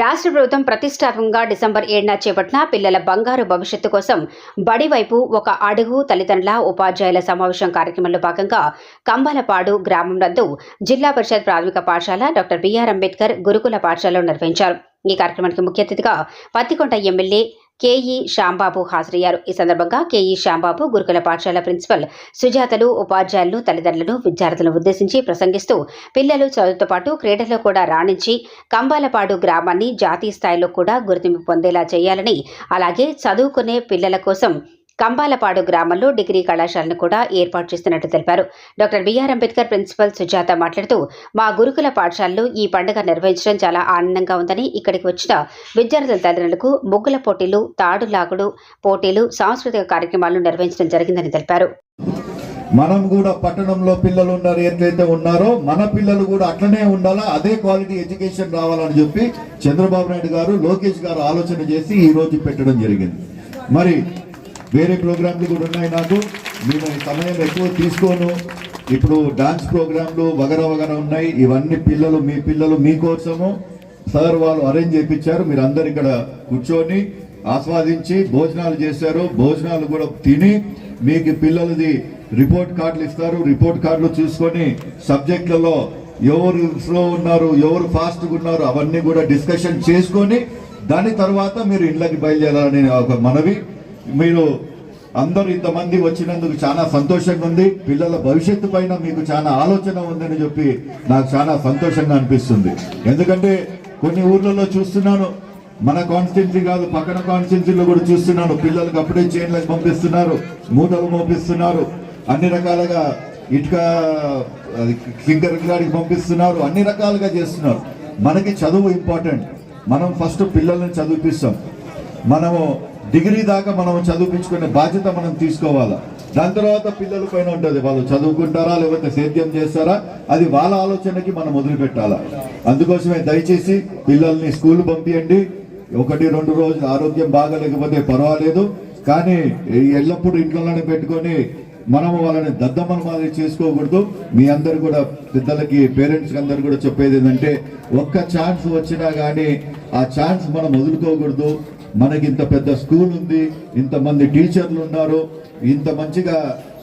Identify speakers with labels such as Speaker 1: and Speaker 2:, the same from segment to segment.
Speaker 1: రాష్ట్ర ప్రభుత్వం ప్రతిష్టాత్మకంగా డిసెంబర్ ఏడున చేపట్టిన పిల్లల బంగారు భవిష్యత్తు కోసం బడి వైపు ఒక అడుగు తల్లిదండ్రుల ఉపాధ్యాయుల సమావేశం కార్యక్రమంలో భాగంగా కంబాలపాడు గ్రామం నందు జిల్లా పరిషత్ ప్రాథమిక పాఠశాల డాక్టర్ బిఆర్ అంబేద్కర్ గురుకుల పాఠశాలలో నిర్వహించారు. ఈ కార్యక్రమానికి ముఖ్య అతిథిగా పత్తికొండ ఎమ్మెల్యే కేఈ శ్యాంబాబు హాజరయ్యారు. ఈ సందర్భంగా కేఈ శ్యాంబాబు గురుకుల పాఠశాల ప్రిన్సిపల్ సుజాతలు ఉపాధ్యాయులను తల్లిదండ్రులను విద్యార్థులను ఉద్దేశించి ప్రసంగిస్తూ పిల్లలు చదువుతో పాటు క్రీడల్లో కూడా రాణించి కంబాలపాడు గ్రామాన్ని జాతీయ స్థాయిలో కూడా గుర్తింపు పొందేలా చేయాలని అలాగే చదువుకునే పిల్లల కోసం కంబాలపాడు గ్రామంలో డిగ్రీ కళాశాలను కూడా ఏర్పాటు చేస్తున్నట్టు తెలిపారు. Doctor BR Ambedkar principal Sujatha మాట్లాడుతూ మా గురుకుల పాఠశాలలో ఈ పండుగ నిర్వహించడం చాలా ఆనందంగా ఉందని ఇక్కడికి వచ్చిన విద్యార్థుల తల్లిదండ్రులకు ముగ్గుల పోటీలు తాడు లాగుడు పోటీలు సాంస్కృతిక కార్యక్రమాలను నిర్వహించడం జరిగిందని తెలిపారు.
Speaker 2: మనం కూడా పట్టణంలో పిల్లలు ఉన్నారు ఎట్లయితే ఉన్నారో మన పిల్లలు కూడా అట్లనే ఉండాలా అదే క్వాలిటీ ఎడ్యుకేషన్ రావాలని చెప్పి చంద్రబాబు నాయుడు గారు లోకేష్ గారు ఆలోచన చేసి ఈ రోజు పెట్టడం జరిగింది. మరి వేరే ప్రోగ్రాంలు కూడా ఉన్నాయి నాకు. మేము సమయం ఎక్కువ తీసుకోను. ఇప్పుడు డాన్స్ ప్రోగ్రాంలు వగర వగర ఉన్నాయి. ఇవన్నీ పిల్లలు మీ పిల్లలు మీకోసము సార్ వాళ్ళు అరేంజ్ చేయించారు మీరు అందరు ఇక్కడ కూర్చొని ఆస్వాదించి భోజనాలు చేశారు. భోజనాలు కూడా తిని మీకు పిల్లలది రిపోర్ట్ కార్డులు ఇస్తారు. రిపోర్ట్ కార్డులు చూసుకొని సబ్జెక్టులలో ఎవరు స్లో ఉన్నారు ఎవరు ఫాస్ట్గా ఉన్నారు అవన్నీ కూడా డిస్కషన్ చేసుకొని దాని తర్వాత మీరు ఇళ్ళకి బయలుదేరాలని ఒక మనవి. మీరు అందరూ ఇంతమంది వచ్చినందుకు చాలా సంతోషంగా ఉంది. పిల్లల భవిష్యత్తు పైన మీకు చాలా ఆలోచన ఉందని చెప్పి నాకు చాలా సంతోషంగా అనిపిస్తుంది. ఎందుకంటే కొన్ని ఊర్లలో చూస్తున్నాను మన కాన్స్టిట్యున్సీ కాదు పక్కన కాన్స్టిట్యున్సీలో కూడా చూస్తున్నాను. పిల్లలకు అప్పుడే చైన్లకు పంపిస్తున్నారు మూటలు మోపిస్తున్నారు అన్ని రకాలుగా ఇటుక ఫింగర్ గాడికి పంపిస్తున్నారు అన్ని రకాలుగా చేస్తున్నారు. మనకి చదువు ఇంపార్టెంట్ మనం ఫస్ట్ పిల్లల్ని చదివిపిస్తాం. మనము డిగ్రీ దాకా మనం చదివించుకునే బాధ్యత మనం తీసుకోవాలా. దాని తర్వాత పిల్లల పైన ఉంటుంది. వాళ్ళు చదువుకుంటారా లేకపోతే సేద్యం చేస్తారా? అది వాళ్ళ ఆలోచనకి మనం వదిలిపెట్టాలా. అందుకోసమే దయచేసి పిల్లల్ని స్కూల్ పంపియండి. ఒకటి రెండు రోజులు ఆరోగ్యం బాగాలేకపోతే పర్వాలేదు. కానీ ఎల్లప్పుడూ ఇంట్లోనే పెట్టుకొని మనము వాళ్ళని దద్దమ్మల మాదిరి చేసుకోకూడదు. మీ అందరు కూడా పెద్దలకి పేరెంట్స్కి అందరు కూడా చెప్పేది ఏంటంటే ఒక్క ఛాన్స్ వచ్చినా కానీ ఆ ఛాన్స్ మనం వదులుకోకూడదు. మనకి ఇంత పెద్ద స్కూల్ ఉంది ఇంతమంది టీచర్లు ఉన్నారు ఇంత మంచిగా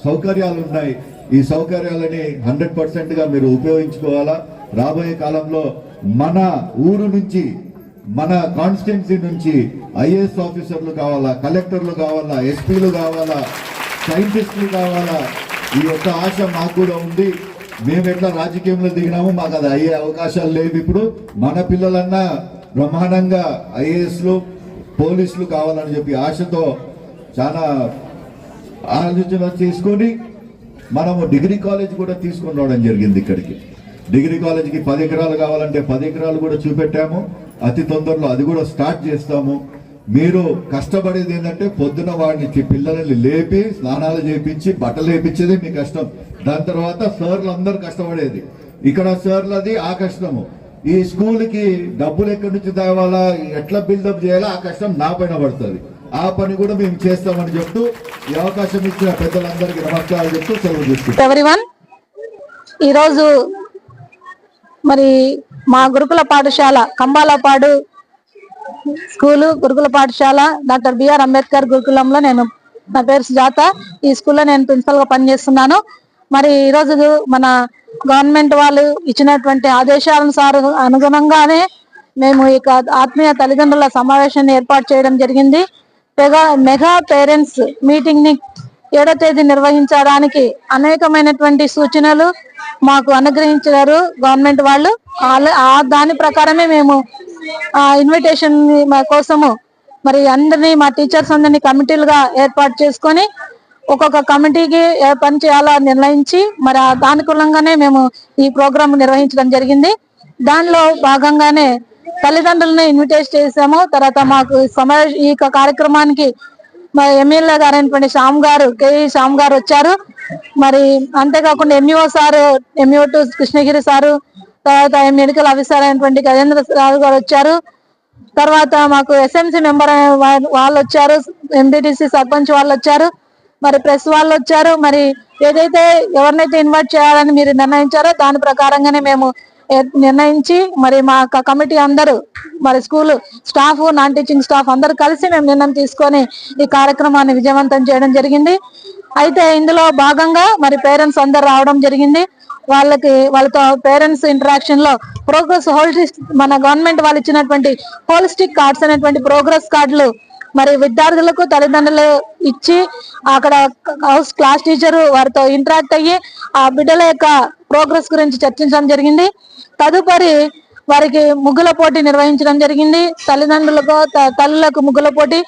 Speaker 2: సౌకర్యాలు ఉన్నాయి ఈ సౌకర్యాలని హండ్రెడ్ పర్సెంట్గా మీరు ఉపయోగించుకోవాలా? రాబోయే కాలంలో మన ఊరు నుంచి మన కాన్స్టిట్యున్సీ నుంచి ఐఏఎస్ ఆఫీసర్లు కావాలా కలెక్టర్లు కావాలా ఎస్పీలు కావాలా సైంటిస్టులు కావాలా? ఈ యొక్క ఆశ మాకు కూడా ఉంది. మేము ఎట్లా రాజకీయంలో దిగినామో మాకు అది అయ్యే అవకాశాలు లేవు ఇప్పుడు. మన పిల్లలన్నా బ్రహ్మాండంగా ఐఏఎస్లు పోలీసులు కావాలని చెప్పి ఆశతో చాలా ఆలోచన తీసుకొని మనము డిగ్రీ కాలేజ్ కూడా తీసుకొని రావడం జరిగింది ఇక్కడికి. డిగ్రీ కాలేజీకి పది ఎకరాలు కావాలంటే పది ఎకరాలు కూడా చూపెట్టాము. అతి తొందరలో అది కూడా స్టార్ట్ చేస్తాము. మీరు కష్టపడేది ఏంటంటే పొద్దున వాడిని పిల్లల్ని లేపి స్నానాలు చేయించి బట్టలు వేయించేది మీ కష్టం. దాని తర్వాత సార్లు అందరు కష్టపడేది. ఇక్కడ సార్లది ఆ కష్టము. ఈ స్కూల్కి డబ్బులు ఎక్కడి నుంచి తేవాలా? ఎట్లా బిల్డప్ చేయాలా? ఆ కష్టం నా పైన పడుతుంది. ఆ పని కూడా మేము చేస్తామని చెప్తూ ఈ అవకాశం ఇచ్చిన పెద్దలందరికీ నమస్కారాలు చెప్తూ సెలవు తీసుకుంటాం
Speaker 3: ఈరోజు మరి మా గురుకుల పాఠశాల కంబాలపాడు స్కూలు గురుకుల పాఠశాల డాక్టర్ బిఆర్ అంబేద్కర్ గురుకులంలో నేను నా పేరు సుజాత. ఈ స్కూల్లో నేను ప్రిన్సిపల్గా పనిచేస్తున్నాను. మరి ఈరోజు మన గవర్నమెంట్ వాళ్ళు ఇచ్చినటువంటి ఆదేశానుసార అనుగుణంగానే మేము ఇక ఆత్మీయ తల్లిదండ్రుల సమావేశాన్ని ఏర్పాటు చేయడం జరిగింది. మెగా మెగా పేరెంట్స్ మీటింగ్ని ఏడో తేదీ నిర్వహించడానికి అనేకమైనటువంటి సూచనలు మాకు అనుగ్రహించారు గవర్నమెంట్ వాళ్ళు. ఆ దాని ప్రకారమే మేము ఆ ఇన్విటేషన్ మా కోసము మరి అందరినీ మా టీచర్స్ అందరినీ కమిటీలుగా ఏర్పాటు చేసుకొని ఒక్కొక్క కమిటీకి పని చేయాలో నిర్ణయించి మరి దానుకూలంగానే మేము ఈ ప్రోగ్రామ్ నిర్వహించడం జరిగింది. దానిలో భాగంగానే తల్లిదండ్రులని ఇన్విటేట్ చేసాము తర్వాత మాకు సమావేశ ఈ కార్యక్రమానికి మా ఎమ్మెల్యే గారైనటువంటి శ్యామ్ గారు కేఈ శ్యామ్ గారు వచ్చారు. మరి అంతేకాకుండా MEO sir MEO two Krishnagiri sir తర్వాత మెడికల్ ఆఫీసర్ అయినటువంటి గజేంద్ర రావు గారు వచ్చారు. తర్వాత మాకు ఎస్ఎంసీ మెంబర్ వాళ్ళు వచ్చారు. ఎండిటిసి సర్పంచ్ వాళ్ళు వచ్చారు. మరి ప్రెస్ వాళ్ళు వచ్చారు. మరి ఏదైతే ఎవరినైతే ఇన్వైట్ చేయాలని మీరు నిర్ణయించారో దాని ప్రకారంగానే మేము నిర్ణయించి మరి మా యొక్క కమిటీ అందరూ మరి school staff non teaching staff అందరూ కలిసి మేము నిర్ణయం తీసుకొని ఈ కార్యక్రమాన్ని విజయవంతం చేయడం జరిగింది. అయితే ఇందులో భాగంగా మరి పేరెంట్స్ అందరు రావడం జరిగింది. వాళ్ళకి వాళ్ళతో పేరెంట్స్ ఇంటరాక్షన్లో ప్రోగ్రెస్ హోలిస్టిక్ మన గవర్నమెంట్ వాళ్ళు ఇచ్చినటువంటి హోలిస్టిక్ కార్డ్స్ అనేటువంటి ప్రోగ్రెస్ కార్డులు మరి విద్యార్థులకు తల్లిదండ్రులు ఇచ్చి అక్కడ హౌస్ క్లాస్ టీచర్ వారితో ఇంటరాక్ట్ అయ్యి ఆ బిడ్డల యొక్క ప్రోగ్రెస్ గురించి చర్చించడం జరిగింది. తదుపరి వారికి ముగ్గుల పోటీ నిర్వహించడం జరిగింది. తల్లిదండ్రులకు తల్లులకు ముగ్గుల పోటీ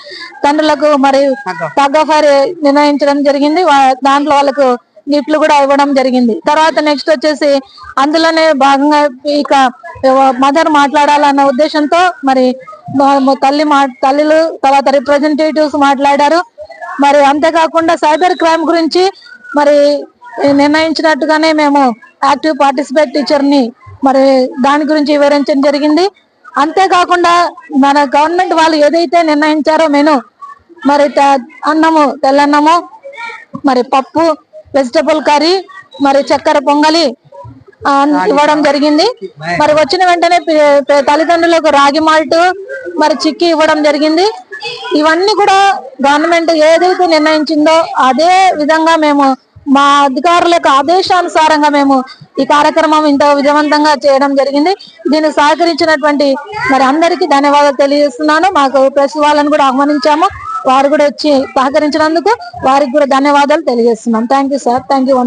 Speaker 3: తండ్రులకు మరి తగ్గఫర్ నిర్ణయించడం జరిగింది. దాంట్లో వాళ్ళకు గిఫ్ట్లు కూడా ఇవ్వడం జరిగింది. తర్వాత నెక్స్ట్ వచ్చేసి అందులోనే భాగంగా ఇక మదర్ మాట్లాడాలన్న ఉద్దేశంతో మరి మా- తల్లి మా తల్లిలు తర్వాత రిప్రజెంటేటివ్స్ మాట్లాడారు. మరి అంతేకాకుండా సైబర్ క్రైమ్ గురించి మరి నిర్ణయించినట్టుగానే మేము యాక్టివ్ పార్టిసిపేట్ టీచర్ని మరి దాని గురించి వివరించడం జరిగింది. అంతేకాకుండా మన గవర్నమెంట్ వాళ్ళు ఏదైతే నిర్ణయించారో మెను మరి త- అన్నము తెల్లన్నము మరి పప్పు వెజిటబుల్ కర్రీ మరి చక్కెర పొంగలి ఇవ్వడం జరిగింది. మరి వచ్చిన వెంటనే తల్లిదండ్రులకు రాగి మాల్ట్ మరి చిక్కి ఇవ్వడం జరిగింది. ఇవన్నీ కూడా గవర్నమెంట్ ఏదైతే నిర్ణయించిందో అదే విధంగా మేము మా అధికారుల యొక్క ఆదేశానుసారంగా మేము ఈ కార్యక్రమం ఇంత విజయవంతంగా చేయడం జరిగింది. దీన్ని సహకరించినటువంటి మరి అందరికీ ధన్యవాదాలు తెలియజేస్తున్నాను. మాకు ప్రెస్ వాళ్ళని కూడా ఆహ్వానించాము. వారు కూడా వచ్చి సహకరించినందుకు వారికి కూడా ధన్యవాదాలు తెలియజేస్తున్నాం. Thank you sir thank you